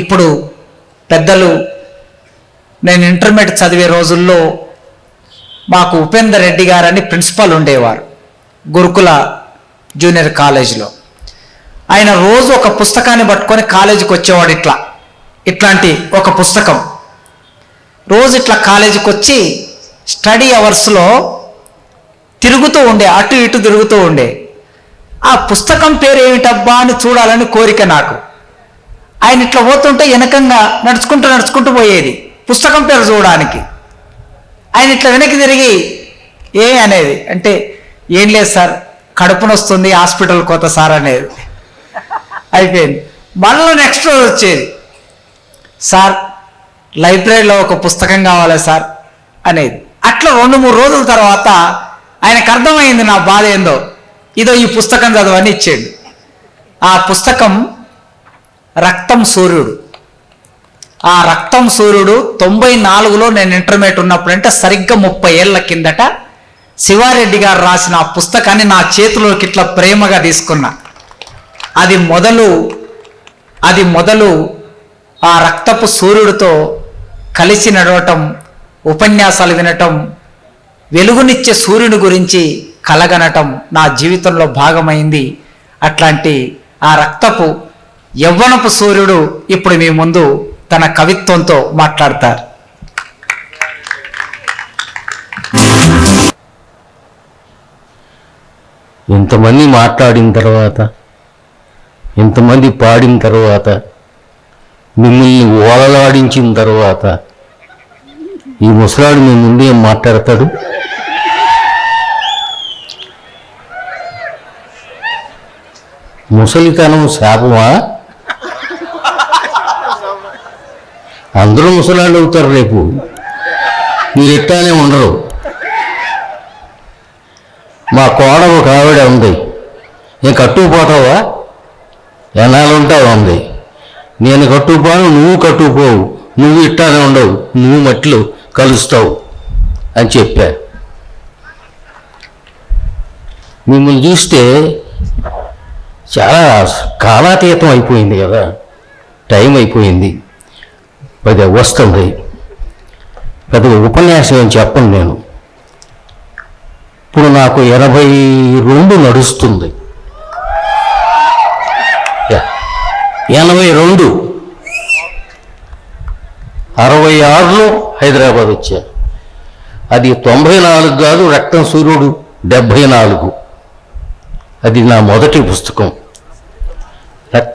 ఇప్పుడు పెద్దలు నేను ఇంటర్మీడియట్ చదివే రోజుల్లో మాకు ఉపేందర్ రెడ్డి గారని ప్రిన్సిపాల్ ఉండేవారు గురుకుల జూనియర్ కాలేజీలో. ఆయన రోజు ఒక పుస్తకాన్ని పట్టుకొని కాలేజీకి వచ్చేవాడు ఇట్లా ఇట్లాంటి ఒక పుస్తకం. రోజు ఇట్లా కాలేజీకి వచ్చి స్టడీ అవర్స్లో తిరుగుతూ ఉండే అటు ఇటు తిరుగుతూ ఉండే. ఆ పుస్తకం పేరు ఏమిటబ్బా అని చూడాలని కోరిక నాకు. ఆయన ఇట్లా పోతుంటే వెనకంగా నడుచుకుంటూ నడుచుకుంటూ పోయేది. పుస్తకం పేరు చూడడానికి. ఆయన ఇట్లా వెనక్కి తిరిగి ఏ అనేది అంటే ఏం లేదు సార్ కడుపున వస్తుంది హాస్పిటల్ కోత సార్ అనేది. అయిపోయింది. మళ్ళీ నెక్స్ట్ రోజు వచ్చేది. సార్ లైబ్రరీలో ఒక పుస్తకం కావాలి సార్ అనేది. అట్లా రెండు మూడు రోజుల తర్వాత ఆయనకు అర్థమైంది నా బాధ ఏందో. ఇదో ఈ పుస్తకం చదవని ఇచ్చాడు ఆ పుస్తకం రక్తం సూర్యుడు. ఆ రక్తం సూర్యుడు తొంభై నాలుగులో నేను ఇంటర్మీడియట్ ఉన్నప్పుడు అంటే సరిగ్గా ముప్పై ఏళ్ళ కిందట శివారెడ్డి గారు రాసిన ఆ పుస్తకాన్ని నా చేతిలోకి ఇట్లా ప్రేమగా తీసుకున్నా. అది మొదలు అది మొదలు ఆ రక్తపు సూర్యుడితో కలిసి నడవటం ఉపన్యాసాలు వినటం వెలుగునిచ్చే సూర్యుని గురించి కలగనటం నా జీవితంలో భాగమైంది. అట్లాంటి ఆ రక్తపు యవ్వనపు సూర్యుడు ఇప్పుడు మీ ముందు తన కవిత్వంతో మాట్లాడతారు. ఇంతమంది మాట్లాడిన తర్వాత ఇంతమంది పాడిన తర్వాత మిమ్మల్ని ఓలలాడించిన తర్వాత ఈ ముసలాడు మీ ముందు ఏం మాట్లాడతాడు? ముసలితనం శాపమా? అందరూ ముసలాళ్ళు అవుతారు రేపు. మీరు ఎట్టానే ఉండరు. మా కోడ ఒక ఆవిడ ఉంది. నేను కట్టుకుపోతావా? ఎనాలుంటావు ఉంటావు ఉంది నేను కట్టుకుపోను నువ్వు కట్టుకుపోవు. నువ్వు ఇట్టానే ఉండవు. నువ్వు మట్లు కలుస్తావు అని చెప్పా. మిమ్మల్ని చూస్తే చాలా కాలాతీతం అయిపోయింది కదా. టైం అయిపోయింది. అది వస్తుంది. పెద్ద ఉపన్యాసం ఏం చెప్పను నేను. ఇప్పుడు నాకు ఎనభై రెండు నడుస్తుంది. ఎనభై రెండు. అరవై ఆరులో హైదరాబాద్ వచ్చా. అది తొంభై నాలుగు కాదు రక్తం సూర్యుడు డెబ్భై నాలుగు. అది నా మొదటి పుస్తకం.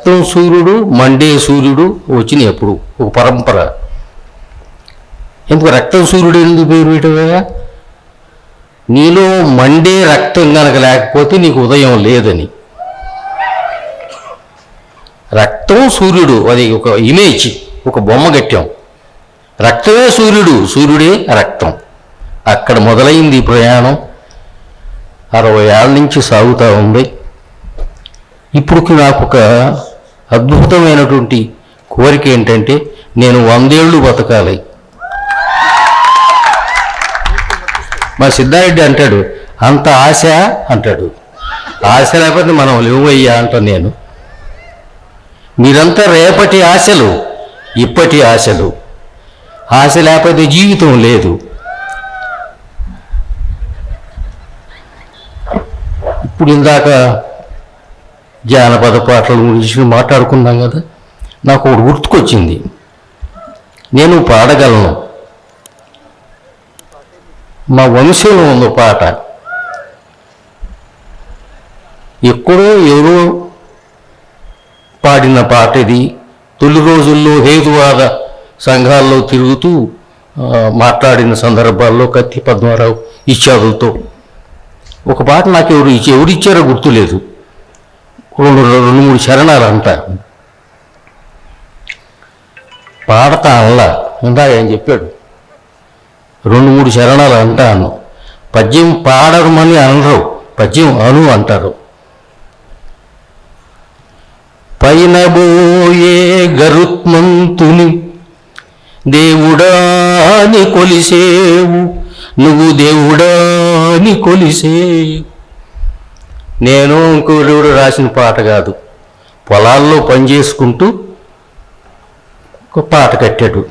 రక్తం సూర్యుడు మండే సూర్యుడు వచ్చినాయి ఎప్పుడు? ఒక పరంపర. ఎందుకు రక్తం సూర్యుడు ఎందుకు పేరు పెట్టగా నీలో మండే రక్తం గనక లేకపోతే నీకు ఉదయం లేదని. రక్తం సూర్యుడు అది ఒక ఇమేజ్ ఒక బొమ్మ గట్టాం. రక్తమే సూర్యుడు సూర్యుడే రక్తం. అక్కడ మొదలైంది ప్రయాణం. అరవై ఏళ్ళ నుంచి సాగుతూ ఉంది. ఇప్పుడు నాకు ఒక అద్భుతమైనటువంటి కోరిక ఏంటంటే నేను వందేళ్ళు బతకాలి. మా సిద్ధారెడ్డి అంటాడు అంత ఆశ అంటాడు. ఆశ లేకపోతే మనం లేవయ్యా అంటాను నేను. మీరంతా రేపటి ఆశలు ఇప్పటి ఆశలు. ఆశ లేకపోతే జీవితం లేదు. ఇప్పుడు ఇందాక జానపద పాటల గురించి మాట్లాడుకున్నాం కదా. నాకు ఒకటి గుర్తుకొచ్చింది. నేను పాడగలను. మా వంశీలో ఉంది పాట. ఎక్కడో ఎవరో పాడిన పాట ఇది. తొలి రోజుల్లో హేతువాద సంఘాల్లో తిరుగుతూ మాట్లాడిన సందర్భాల్లో కత్తి పద్మారావు ఇచ్చారుతో ఒక పాట నాకు ఎవరు ఇచ్చి ఎవరు ఇచ్చారో గుర్తులేదు. రెండు రెండు మూడు చరణాలు అంట. పాడతా అనలా ఇందాక ఏం చెప్పాడు? రెండు మూడు చరణాలు అంటాను. పద్యం పాడమని అనరు. పద్యం అను అంటారు. పైన బోయే గరుత్మంతుని దేవుడాని కొలిసేవు. నువ్వు దేవుడాని కొలిసేవు. నేను ఇంకొకడు రాసిన పాట కాదు. పొలాల్లో పనిచేసుకుంటూ ఒక పాట కట్టాడు.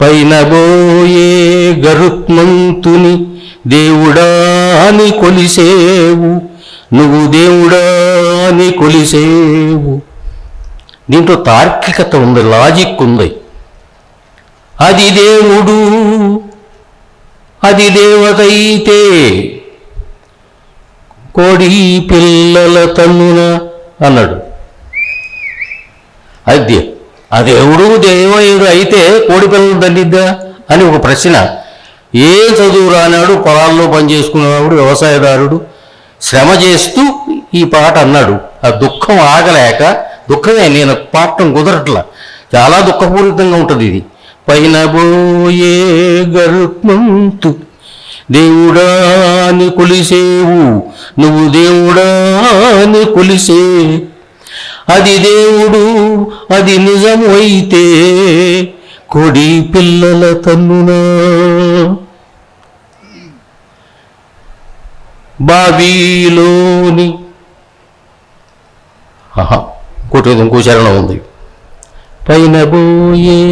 పైన బోయే గరుత్మంతుని దేవుడాని కొలిసేవు నువ్వు దేవుడాని కొలిసేవు. దీంట్లో తార్కికత ఉంది లాజిక్ ఉంది. అది దేవుడు అది దేవతైతే కోడి పిల్లల తన్నున అన్నాడు. అది ఆ దేవుడు దేవయుడు అయితే కోడి పిల్లలు తల్లిద్దా అని ఒక ప్రశ్న. ఏ చదువు రానాడు పొలాల్లో పనిచేసుకునేవాడు వ్యవసాయదారుడు. శ్రమ చేస్తూ ఈ పాట అన్నాడు. ఆ దుఃఖం ఆగలేక దుఃఖమే నేను పాడటం కుదరట్లా. చాలా దుఃఖపూరితంగా ఉంటుంది ఇది. పైన బోయే గరుత్మంతు దేవుడాని కొలిసేవు. నువ్వు దేవుడాని కొలిసే. అది దేవుడు అది నిజమైతే అయితే కొడి పిల్లల తన్నునా. బావిలోని ఆహా, ఇంకోటి ఇంకో చరణం ఉంది. పైన బోయే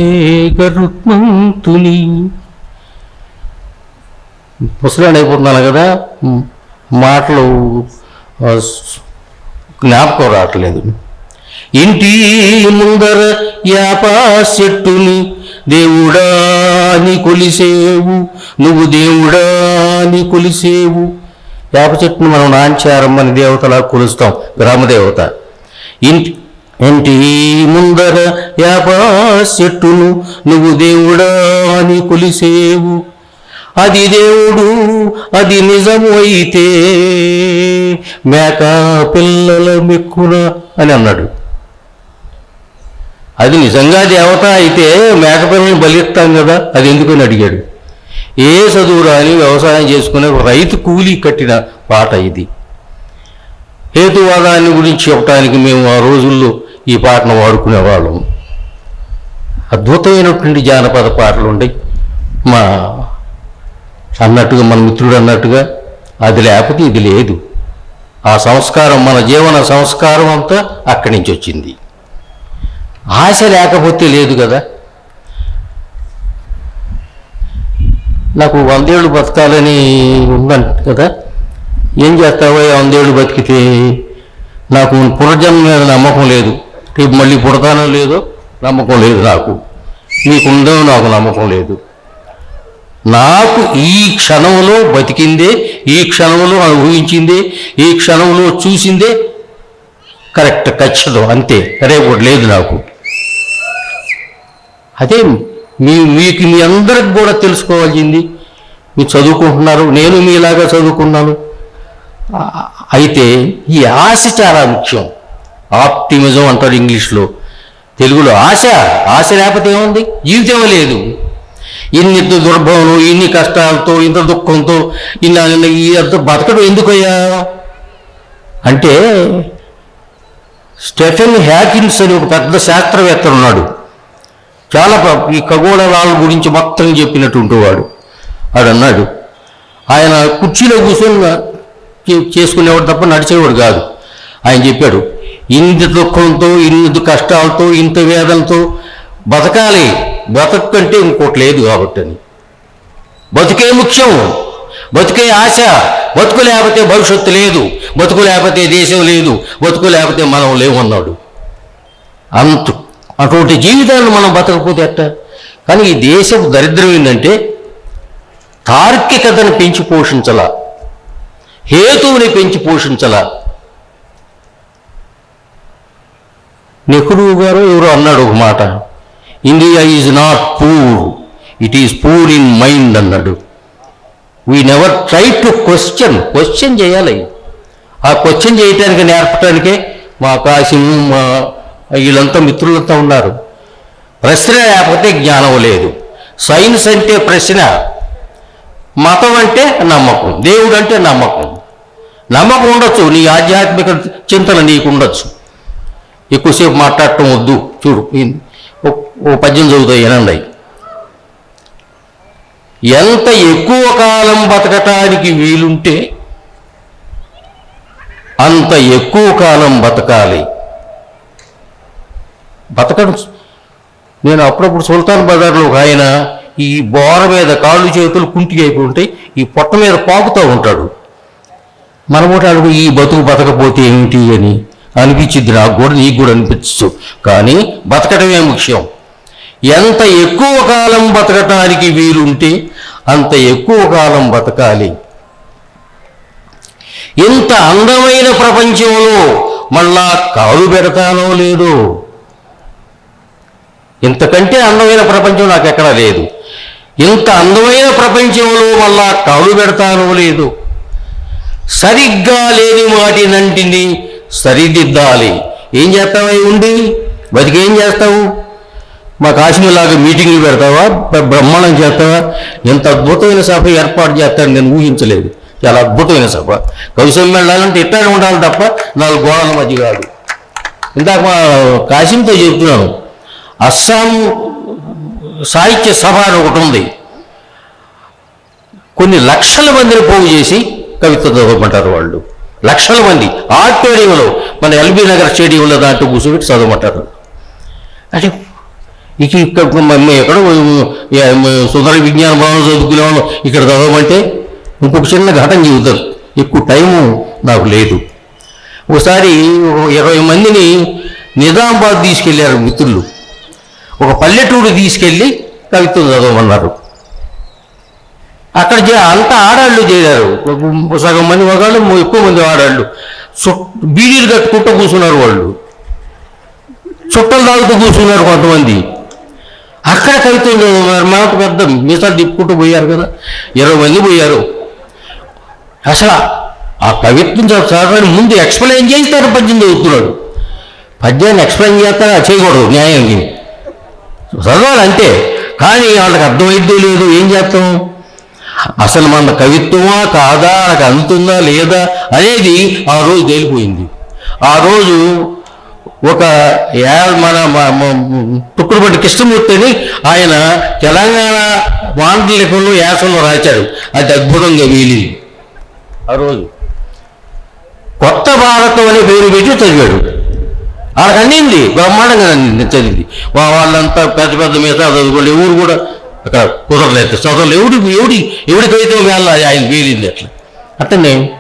గరుత్మంతుని. ముసలాడు కదా. మాటలు జ్ఞాపకం రావట్లేదు. ఇంటి ముందర యాపా చెట్టుని దేవుడాని కొలిసేవు నువ్వు దేవుడాని కొలిసేవు. యాప చెట్టుని మనం నాంచారమ్మని దేవతలా కొలుస్తాం గ్రామదేవత ఇంటి ఇంటి ముందర యాప చెట్టును నువ్వు దేవుడాని కొలిసేవు. అది దేవుడు అది నిజము అయితే మేక పిల్లల మెక్కున అని అన్నాడు. అది నిజంగా దేవత అయితే మేక పిల్లల్ని బలిస్తాం కదా అది ఎందుకని అడిగాడు. ఏ చదువు రాని వ్యవసాయం చేసుకునే రైతు కూలీ కట్టిన పాట ఇది. హేతువాదాన్ని గురించి చెప్పడానికి మేము ఆ రోజుల్లో ఈ పాటను వాడుకునేవాళ్ళం. అద్భుతమైనటువంటి జానపద పాటలు ఉండే మా అన్నట్టుగా మన మిత్రుడు అన్నట్టుగా అది లేకపోతే ఇది లేదు. ఆ సంస్కారం మన జీవన సంస్కారం అంతా అక్కడి నుంచి వచ్చింది. ఆశ లేకపోతే లేదు కదా. నాకు వందేళ్ళు బతకాలని ఉందంట కదా. ఏం చేస్తావో వందేళ్ళు బతికితే నాకు పునర్జన్మ మీద నమ్మకం లేదు. రేపు మళ్ళీ పుడతానో లేదో నమ్మకం లేదు నాకు. నీకుందో నాకు నమ్మకం లేదు. నాకు ఈ క్షణంలో బతికిందే ఈ క్షణంలో అనుభవించిందే ఈ క్షణంలో చూసిందే. కరెక్ట్ ఖచ్చితం అంతే. రేపు లేదు నాకు. అదే మీ మీకు మీ అందరికి కూడా తెలుసుకోవాల్సింది. మీరు చదువుకుంటున్నారు నేను మీలాగా చదువుకున్నాను. అయితే ఈ ఆశ చాలా ముఖ్యం. ఆప్టిమిజం అంటారు ఇంగ్లీష్లో. తెలుగులో ఆశ ఆశ లేకపోతే ఏముంది? జీవితం లేదు. ఇన్ని దుర్భవనం ఇన్ని కష్టాలతో ఇంత దుఃఖంతో ఇన్ని ఈ అంత బతకడం ఎందుకయ్యా? అంటే స్టెఫెన్ హ్యాకిన్స్ అని ఒక పెద్ద శాస్త్రవేత్త ఉన్నాడు. చాలా ఈ ఖగోళాల గురించి మొత్తం చెప్పినటువంటి వాడు. వాడు అన్నాడు ఆయన కుర్చీలో కూర్చొని చేసుకునేవాడు తప్ప నడిచేవాడు కాదు. ఆయన చెప్పాడు ఇంత దుఃఖంతో ఇన్ని కష్టాలతో ఇంత వేదనతో బతకాలి. బతుకంటే ఇంకోటి లేదు కాబట్టి అని. బతుకే ముఖ్యం బతుకే ఆశ బతుకు లేకపోతే భవిష్యత్తు లేదు బతుకు లేకపోతే దేశం లేదు బతుకు లేకపోతే మనం లేవన్నాడు. అంత అటువంటి జీవితాలను మనం బతకపోతే ఎట్ట? కానీ ఈ దేశపు దరిద్రం ఏంటంటే తార్కికతను పెంచి పోషించలా హేతువుని పెంచి పోషించలా. నెహ్రూ గారు ఎవరో అన్నాడు ఒక మాట. India is not poor it is poor in mind అన్నాడు. We never try to question question చేయాలి. ఆ క్వశ్చన్ చేయటానికి నేర్పటానికే మా కాసిం మా వీళ్ళంతా మిత్రులంతా ఉన్నారు. ప్రశ్న లేకపోతే జ్ఞానం లేదు. సైన్స్ అంటే ప్రశ్న. మతం అంటే నమ్మకం. దేవుడు అంటే నమ్మకం. నమ్మకం ఉండొచ్చు. నీ ఆధ్యాత్మిక చింతన నీకు ఉండొచ్చు. ఎక్కువసేపు మాట్లాడటం వద్దు. చూడు ఓ- పద్యం చదువుతాయి వినండి. ఎంత ఎక్కువ కాలం బతకటానికి వీలుంటే అంత ఎక్కువ కాలం బతకాలి. బతకడం నేను అప్పుడప్పుడు సుల్తాన్ బజార్లో ఒక ఆయన ఈ బోర మీద కాళ్ళు చేతులు కుంటికి అయిపోయి ఉంటాయి ఈ పొట్ట మీద పాకుతూ ఉంటాడు. మనమోటాడు అడుగు ఈ బతుకు బతకపోతే ఏమిటి? అని. అనిపించింది నాకు కూడా నీకు కూడా అనిపించచ్చు. కానీ బతకడమే ముఖ్యం. ఎంత ఎక్కువ కాలం బతకటానికి వీలుంటే అంత ఎక్కువ కాలం బతకాలి. ఇంత అందమైన ప్రపంచంలో మళ్ళా కాలు పెడతానో లేదో? ఇంతకంటే అందమైన ప్రపంచం నాకు ఎక్కడా లేదు. ఇంత అందమైన ప్రపంచంలో మళ్ళా కాలు పెడతానో లేదు? సరిగ్గా లేని వాటినంటిని సరిదిద్దాలి. ఏం చేస్తావా ఉండి? బతికేం చేస్తావు? మా కాశ్మీర్లాగా మీటింగ్లు పెడతావా? బ్రహ్మాండం చేస్తావా? ఎంత అద్భుతమైన సభ ఏర్పాటు చేస్తాను నేను ఊహించలేదు. చాలా అద్భుతమైన సభ. కౌశల్యం వెళ్ళాలంటే ఇట్టానే ఉండాలి తప్ప నాలుగు గోడల మధ్య కాదు. ఇందాక మా కాశీంతో చెప్తున్నాను. అస్సాం సాహిత్య సభ అని ఒకటి ఉంది. కొన్ని లక్షల మందిని పోగు చేసి కవిత్వ చదవమంటారు వాళ్ళు. లక్షల మంది ఆడిటోరియంలో మన ఎల్బీ నగర్ స్టేడియంలో దాంట్లో కూర్చోబెట్టి చదవమంటారు. అంటే ఇక ఇక్కడ మేము ఎక్కడో సుందర విజ్ఞాన భవనం చదువుకునేవాళ్ళం ఇక్కడ చదవమంటే ఇంకొక చిన్న ఘటన చెబుతారు. ఎక్కువ టైము నాకు లేదు. ఒకసారి ఇరవై మందిని నిజామాబాద్ తీసుకెళ్ళారు మిత్రులు. ఒక పల్లెటూరు తీసుకెళ్ళి కవిత్వం చదవమన్నారు. అక్కడ చే- అంతా ఆడాళ్ళు చేరారు. సగం మంది మగాళ్ళు ఎక్కువ మంది ఆడాళ్ళు. చుట్ బీడీలు కట్టుకుంటూ కూర్చున్నారు వాళ్ళు. చుట్టలు తాగుతూ కూర్చున్నారు కొంతమంది. అక్కడ మనకు పెద్ద మీసాలు తిప్పుకుంటూ పోయారు కదా. ఇరవై మంది పోయారు. అసలు ఆ కవిత్వం చదవడానికి ముందు ఎక్స్ప్లెయిన్ చేస్తారు పద్యం చదువుతున్నాడు. పద్యాన్ని ఎక్స్ప్లెయిన్ చేస్తారా చేయకూడదు న్యాయానికి. చదవాలి అంతే. కానీ వాళ్ళకి అర్థమైద్దో లేదో ఏం చేస్తాం? అసలు మన కవిత్వమా కాదా? నాకు అందుతుందా లేదా అనేది ఆ రోజు తేలిపోయింది. ఆ రోజు ఒక యా- మన మ- మ- తుక్కుడుపట్టి కృష్ణమూర్తి అని ఆయన తెలంగాణ మాండలికంలో యాసంలో రాశాడు. అది అద్భుతంగా వీలింది. ఆ రోజు కొత్త భారతం అనే పేరు పెట్టి చదివాడు. వాళ్ళకి అందింది బ్రహ్మాండంగా అందింది చదివింది వాళ్ళంతా పెద్ద పెద్ద మీద చదువుకోండి ఊరు కూడా అక్కడ కుదరలేదు చదవలేదు ఎవడి ఎవడి ఎవడి కవిత్వం వేళ ఆయన వీలింది అట్లా. అట్లనే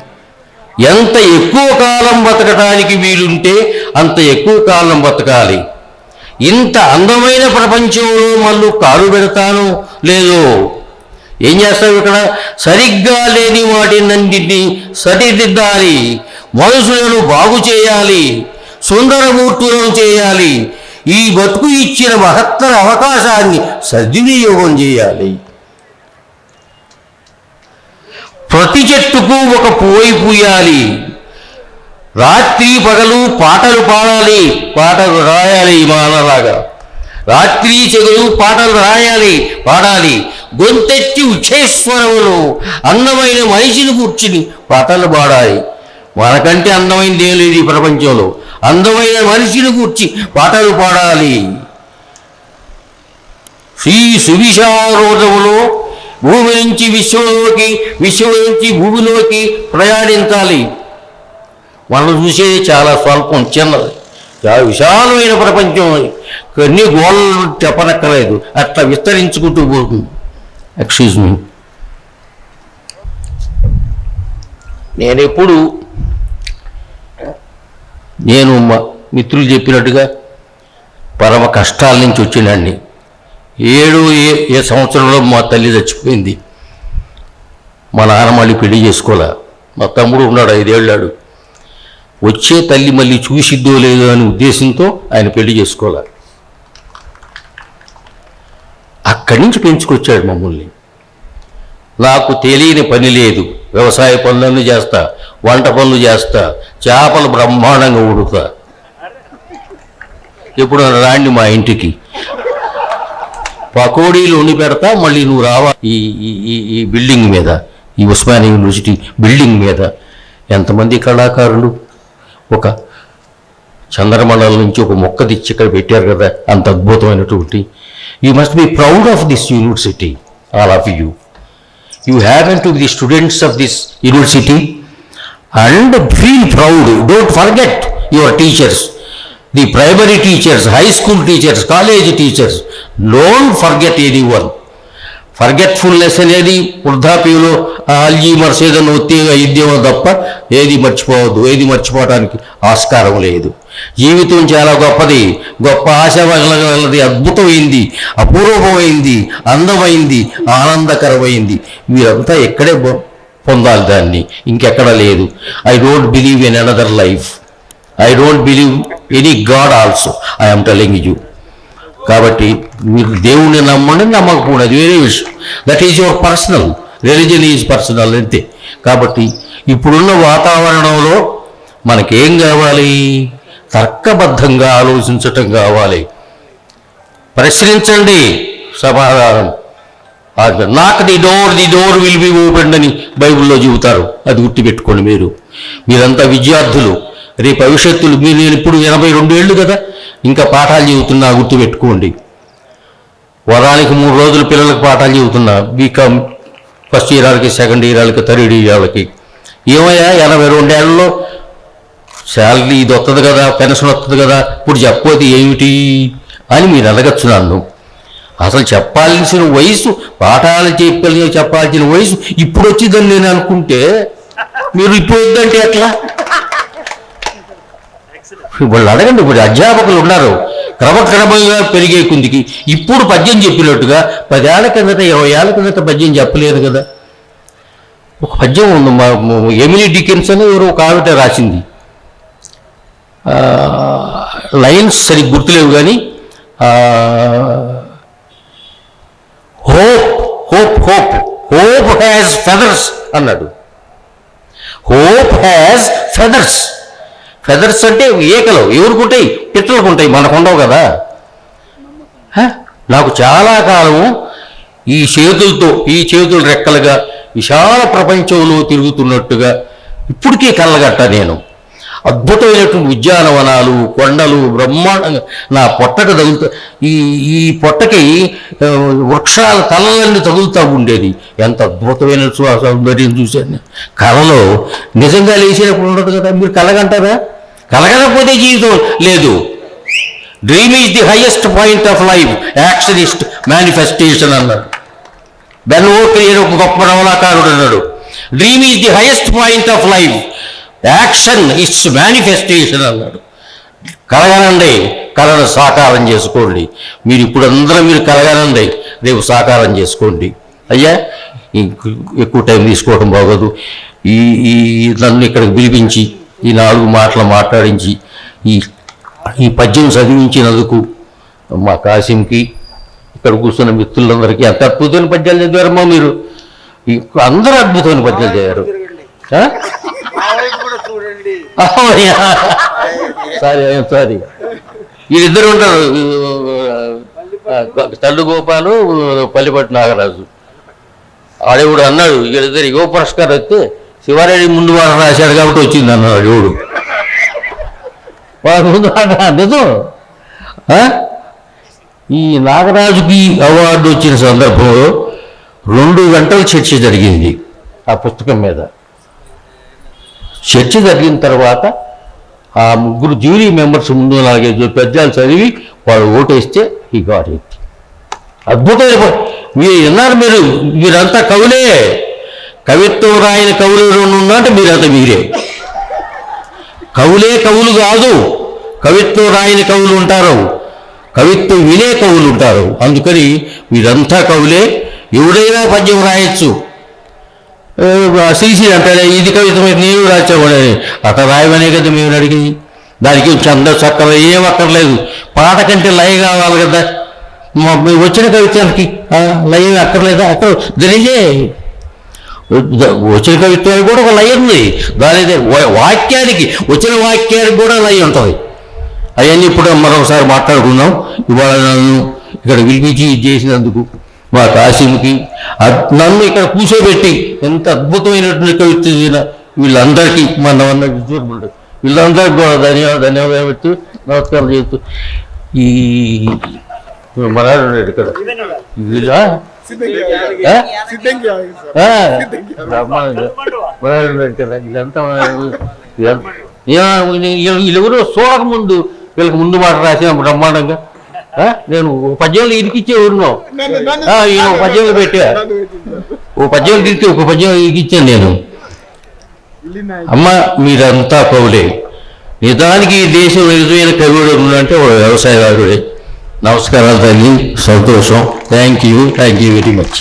ఎంత ఎక్కువ కాలం బతకటానికి వీలుంటే అంత ఎక్కువ కాలం బతకాలి. ఇంత అందమైన ప్రపంచంలో మళ్ళీ కాలు పెడతాను లేదో ఏం చేస్తావు ఇక్కడ? సరిగ్గా లేని వాటినన్నింటినీ సరిదిద్దాలి. మనుషులను బాగు చేయాలి. సుందరమూర్తులను చేయాలి. ఈ బతుకు ఇచ్చిన మహత్తర అవకాశాన్ని సద్వినియోగం చేయాలి. ప్రతి చెట్టుకు ఒక పోయి పూయాలి. రాత్రి పగలు పాటలు పాడాలి పాటలు రాయాలి మానలాగా రాత్రి చెగులు పాటలు రాయాలి పాడాలి. గొంతెత్తి ఉచ్చేశ్వరములు అందమైన మనిషిని కూర్చుని పాటలు పాడాలి. మనకంటే అందమైనది ఏం లేదు ఈ ప్రపంచంలో. అందమైన మనిషిని కూర్చి పాటలు పాడాలి. శ్రీ సువిశారోధములో భూమి నుంచి విశ్వంలోకి విశ్వం నుంచి భూమిలోకి ప్రయాణించాలి. మనం చూసేది చాలా స్వల్పం చిన్నది. చాలా విశాలమైన ప్రపంచం కొన్ని గోళ్ళు చెప్పనక్కర్లేదు. అట్లా విస్తరించుకుంటూ పోతుంది. ఎక్స్క్యూజ్ మీ నేను ఎప్పుడు నేను మా మిత్రులు చెప్పినట్టుగా పరమ కష్టాల నుంచి వచ్చినండి ఏడు ఏ ఏ సంవత్సరంలో మా తల్లి చచ్చిపోయింది. మా నాన్న మళ్ళీ పెళ్ళి చేసుకోలే. మా తమ్ముడు ఉన్నాడు ఐదేళ్ళాడు. వచ్చే తల్లి మళ్ళీ చూసిద్దో లేదో అనే ఉద్దేశంతో ఆయన పెళ్ళి చేసుకోలే. అక్కడి నుంచి పెంచుకొచ్చాడు మమ్మల్ని. నాకు తెలియని పని లేదు. వ్యవసాయ పనులన్నీ చేస్తా వంట పనులు చేస్తా చేపలు బ్రహ్మాండంగా ఉడుతా. ఎప్పుడు రాండి మా ఇంటికి. పకోడీలు ఉండి పెడతా మళ్ళీ నువ్వు రావా. ఈ ఈ బిల్డింగ్ మీద ఈ ఉస్మానియా యూనివర్సిటీ బిల్డింగ్ మీద ఎంతమంది కళాకారులు? ఒక చంద్రమండలం నుంచి ఒక మొక్క తెచ్చి ఇక్కడ పెట్టారు కదా అంత అద్భుతమైనటువంటి. You must be proud of this university all of you you happen to be the students of this university and feel proud. Don't forget your teachers, the primary teachers, high school teachers, college teachers. Don't forget anyone. Forgetfulness అనేది వృద్ధాప్యంలో Alzheimer's ఏదైనా ఒత్తి ఇద్దేమో తప్ప ఏది మర్చిపోవద్దు ఏది మర్చిపోవడానికి ఆస్కారం లేదు. జీవితం చాలా గొప్పది. గొప్ప ఆశావగలది అద్భుతమైంది అపూర్వమైంది అందమైంది ఆనందకరమైంది. మీరంతా ఎక్కడే పొ- పొందాలి దాన్ని. ఇంకెక్కడ లేదు. I don't believe in another life I don't believe any god also I'm telling you కాబట్టి మీరు దేవుణ్ణి నమ్మండి నమ్మకపోండి అది వేరే విషయం. That is your personal religion is personal అంతే. కాబట్టి ఇప్పుడున్న వాతావరణంలో మనకేం కావాలి? తర్కబద్ధంగా ఆలోచించటం కావాలి. ప్రశ్నించండి సమాధానం. నాకు the door the door will be open అని బైబిల్లో చెబుతారు. అది గుర్తుపెట్టుకోండి మీరు. మీరంతా విద్యార్థులు. రేపు భవిష్యత్తులు మీరు నేను ఇప్పుడు ఎనభై రెండు ఏళ్ళు కదా ఇంకా పాఠాలు చెబుతున్నా గుర్తుపెట్టుకోండి. వరానికి మూడు రోజులు పిల్లలకు పాఠాలు చెబుతున్నా బీకామ్ ఫస్ట్ ఇయర్ వాళ్ళకి సెకండ్ ఇయర్ వాళ్ళకి థర్డ్ ఇయర్ వాళ్ళకి ఏమయ్యా ఎనభై రెండేళ్ళలో శాలరీ ఇది వస్తుంది కదా పెన్షన్ వస్తుంది కదా ఇప్పుడు చెప్పోది ఏమిటి అని మీరు అడగచ్చు నన్ను. అసలు చెప్పాల్సిన వయసు పాఠాలు చెప్పాలి చెప్పాల్సిన వయసు ఇప్పుడు వచ్చిందని నేను అనుకుంటే మీరు ఇప్పుడు వద్దంటే ఎట్లా? వాళ్ళు అడగండి ఇప్పుడు అధ్యాపకులు ఉన్నారు. క్రమక్రమంగా పెరిగే కుందికి ఇప్పుడు పద్యం చెప్పినట్టుగా పదేళ్ళ కిందట ఇరవై ఏళ్ళ కిందట పద్యం చెప్పలేదు కదా. ఒక పద్యం ఉంది మా మా- ఎమిలీ డికెన్స్ అని ఎవరో ఒక ఆవిడ రాసింది. లైన్స్ సరి గుర్తులేవు కానీ hope hope hope hope has feathers అన్నాడు. Hope has feathers. ఫెదర్స్ అంటే ఏకలు. ఎవరికి ఉంటాయి పిట్టలకు ఉంటాయి మనకు ఉండవు కదా నాకు చాలా కాలం ఈ చేతులతో ఈ చేతులు రెక్కలుగా విశాల ప్రపంచంలో తిరుగుతున్నట్టుగా ఇప్పటికీ కళ్ళగట్ట నేను. అద్భుతమైనటువంటి ఉద్యానవనాలు కొండలు బ్రహ్మాండంగా నా పొట్టకు తగులుతా ఈ ఈ పొట్టకి వృక్షాల తలలన్నీ తగులుతూ ఉండేది. ఎంత అద్భుతమైన సౌందర్యం చూశాను. కళలో నిజంగా లేచినప్పుడు ఉండదు కదా మీరు కలగంటారా? కలగకపోతే జీవితం లేదు. Dream is the highest point of life actionist manifestation అన్నారు బెన్ ఓకే ఒక గొప్ప నవలాకారుడు అన్నాడు. Dream is the highest point of life action it's manifestation అన్నాడు. కలగనండి కళను సాకారం చేసుకోండి. మీరు ఇప్పుడు అందరూ మీరు కలగనండి రేపు సాకారం చేసుకోండి. అయ్యా ఎక్కువ టైం తీసుకోవడం బాగోదు. ఈ ఈ నన్ను ఇక్కడికి పిలిపించి ఈ నాలుగు మాటలు మాట్లాడించి ఈ ఈ పద్యం చదివించినందుకు మా కాసింకి ఇక్కడ కూర్చున్న మిత్రులందరికీ ఎంత అద్భుతమైన పద్యాలు చదివారమ్మా మీరు. అందరూ అద్భుతమైన పద్యాలు చదివారు. Sorry I'm sorry. వీళ్ళిద్దరు ఉంటారు తల్లి తల్లు గోపాలు పల్లిపట్టు నాగరాజు. ఆడేవుడు అన్నాడు వీళ్ళిద్దరు యువ పురస్కారం వస్తే శివారెడ్డి ముందు వాడు రాశాడు కాబట్టి వచ్చింది అన్నాడు ఎవడు వాడు ముందు నిజం? ఈ నాగరాజుకి అవార్డు వచ్చిన సందర్భంలో రెండు గంటల చర్చ జరిగింది ఆ పుస్తకం మీద. చర్చ జరిగిన తర్వాత ఆ ముగ్గురు జ్యూరీ మెంబర్స్ ముందు నాలుగైదు పెద్దలు చదివి వాళ్ళు ఓటేస్తే ఈ గారి అద్భుతమైన మీరు విన్నారు మీరు మీరంతా కవులే. కవిత్వం రాయని కవులు ఎవరైనా ఉన్నారంటే మీరంతా మీరే. కవులే కవులు కాదు కవిత్వం రాయని కవులు ఉంటారు కవిత్వం వినే కవులు ఉంటారు. అందుకని మీరంతా కవులే ఎవడైనా పద్యం రాయొచ్చు. శ్రీశ్రీ అంటాడే ఇది కవితం నేను రాసేవాడని అక్కడ రాయమనే కదా మేము అడిగింది. దానికి చంద చక్కర ఏం అక్కర్లేదు. పాట కంటే లయ కావాలి కదా. వచ్చిన కవిత్వానికి లయం అక్కర్లేదా? అక్కడ దరిజే వచ్చిన కవిత్వానికి కూడా ఒక లయ ఉంది. దాని వాక్యానికి వచ్చిన వాక్యానికి కూడా లయ ఉంటుంది. అవన్నీ ఇప్పుడు మరొకసారి మాట్లాడుకుందాం. ఇవాళ నన్ను ఇక్కడ వినిపించి ఇది చేసినందుకు మా కాశీముకి అద్- నన్ను ఇక్కడ కూర్చోబెట్టి ఎంత అద్భుతమైనటువంటి కవిత్వం వీళ్ళందరికీ మన ఉన్న విద్యార్థులు వీళ్ళందరికీ కూడా ధన్యవాదాలు ధన్యవాదాలు పెడుతూ నమస్కారం చేస్తూ ఈ మరాడు ఉన్నాడు ఇక్కడ. వీళ్ళ. మరాడు ఉన్నాడు కదా వీళ్ళంతా వీళ్ళంతా- వీళ్ళెవరో చూడకముందు వీళ్ళకి ముందు మాట రాసిన బ్రహ్మాండంగా? నేను పద్యంలో ఇరికిచ్చే ఈయన ఓ పద్యంలో పెట్టా. ఓ పద్యం తిరిగి ఒక పద్యం ఇరికిచ్చాను నేను. అమ్మ మీరంతా పౌలే నిజానికి ఈ దేశం నిజమైన కవిడు అంటే ఒక వ్యవసాయదారుడే నమస్కారాలు తల్లి. సంతోషం. Thank you thank you very much